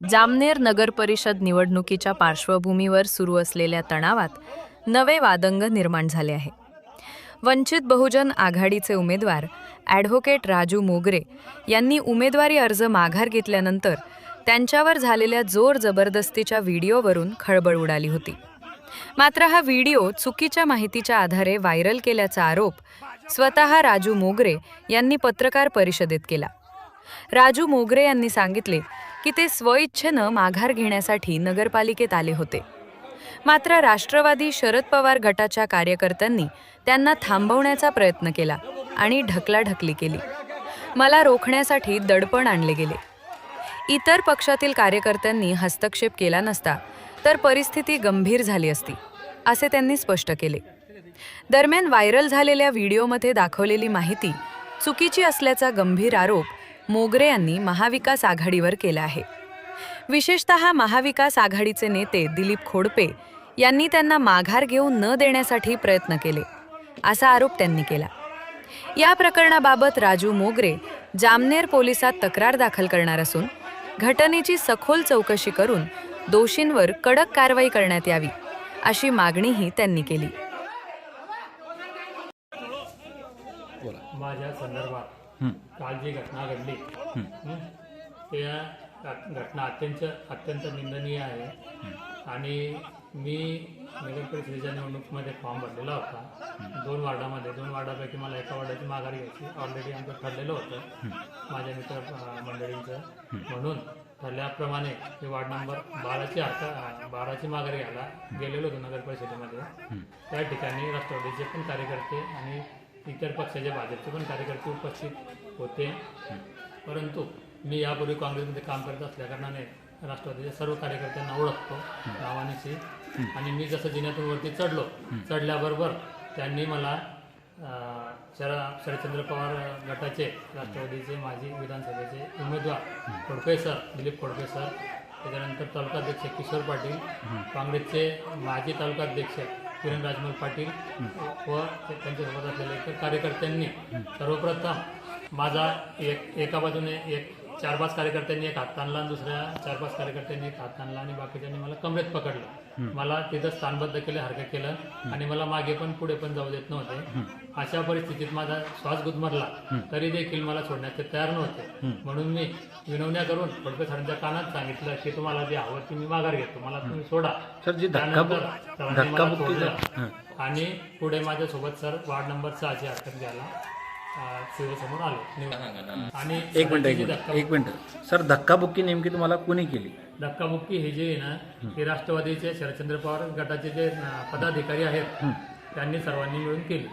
जामनेर नगर परिषद निवडणुकीच्या पार्श्वभूमीवर सुरू असलेल्या तणावात नवे वादंग निर्माण झाले आहे. वंचित बहुजन आघाडीचे उमेदवार ॲडव्होकेट राजू मोगरे यांनी उमेदवारी अर्ज माघार घेतल्यानंतर त्यांच्यावर झालेल्या जोर जबरदस्तीच्या व्हिडिओवरून खळबळ उडाली होती. मात्र हा व्हिडिओ चुकीच्या माहितीच्या आधारे व्हायरल केल्याचा आरोप स्वतः राजू मोगरे यांनी पत्रकार परिषदेत केला. राजू मोगरे यांनी सांगितले की ते स्वइच्छेनं माघार घेण्यासाठी नगरपालिकेत आले होते. मात्र राष्ट्रवादी शरद पवार गटाच्या कार्यकर्त्यांनी त्यांना थांबवण्याचा प्रयत्न केला आणि ढकलाढकली केली. मला रोखण्यासाठी दडपण आणले गेले. इतर पक्षातील कार्यकर्त्यांनी हस्तक्षेप केला नसता तर परिस्थिती गंभीर झाली असती असे त्यांनी स्पष्ट केले. दरम्यान व्हायरल झालेल्या व्हिडिओमध्ये दाखवलेली माहिती चुकीची असल्याचा गंभीर आरोप मोगरे यांनी महाविकास आघाडीवर केला आहे. विशेषतः महाविकास आघाडीचे नेते दिलीप खोडपे यांनी त्यांना माघार घेऊन न देण्यासाठी प्रयत्न केले असा आरोप त्यांनी केला. या प्रकरणाबाबत राजू मोगरे जामनेर पोलिसात तक्रार दाखल करणार असून घटनेची सखोल चौकशी करून दोषींवर कडक कारवाई करण्यात यावी अशी मागणीही त्यांनी केली. माझ्या संदर्भात काल जी घटना घडली त्या घट- घटना अत्यंत अत्यंत निंदनीय आहे. आणि मी नगर परिषदेच्या निवडणुकीमध्ये फॉर्म भरलेला होता. दोन वार्डामध्ये दोन वार्डापैकी मला एका वार्डाची माघारी घ्यायची. ऑलरेडी आमचं ठरलेलं होतं. माझ्या मित्र मंडळींचं. म्हणून ठरल्याप्रमाणे मी वार्ड नंबर बाराची आता बाराची माघारी घ्यायला गेलेलो होतो नगर परिषदेमध्ये. त्या ठिकाणी राष्ट्रवादीचे पण कार्यकर्ते आणि इतर पक्षाचे भाजपचे पण कार्यकर्ते उपस्थित होते. परंतु मी यापूर्वी काँग्रेसमध्ये काम करत असल्याकारणाने राष्ट्रवादीच्या सर्व कार्यकर्त्यांना ओळखतो नावानिशी आणि मी जसं जिन्यातून वरती चढलो चढल्याबरोबर त्यांनी मला शरा शरदचंद्र पवार गटाचे राष्ट्रवादीचे माजी विधानसभेचे उमेदवार खोडके सर दिलीप खोडके सर त्याच्यानंतर तालुकाध्यक्ष किशोर पाटील काँग्रेसचे माजी तालुकाध्यक्ष किरण राजमल पाटील व त्यांच्यासोबत असलेले इतर कार्यकर्त्यांनी सर्वप्रथम माझा एक एका बाजूने एक चार पाच कार्यकर्त्यांनी एक हात ताणला आणि दुसऱ्या चार पाच कार्यकर्त्यांनी एक हात ताणला आणि बाकीच्यांनी मला कमरेत पकडलं. मला तिथं स्थानबद्ध केलं हरकत केलं आणि मला मागे पण पुढे पण जाऊ देत नव्हते. अशा परिस्थितीत माझा श्वास गुदमरला. तरी देखील मला सोडण्यात ते तयार नव्हते. म्हणून मी विनवण्या करून फडके सरांच्या कानात सांगितलं की तुम्हाला जे हवं ते मी माघार घेतो. मला तुम्ही सोडा. त्यानंतर सरांनी मला धक्काबुक्कीचा सोडलं. आणि पुढे माझ्यासोबत सर वार्ड नंबर सहाची हरकत घ्यायला अं, शिवसमोर आले. आणि एक मिनिट एक मिनिट. धक्का एक मिनिट. सर धक्काबुक्की नेमकी तुम्हाला कोणी केली? धक्काबुक्की हे जे आहे ना हे. राष्ट्रवादीचे शरदचंद्र पवार गटाचे जे पदाधिकारी आहेत त्यांनी सर्वांनी मिळून केली.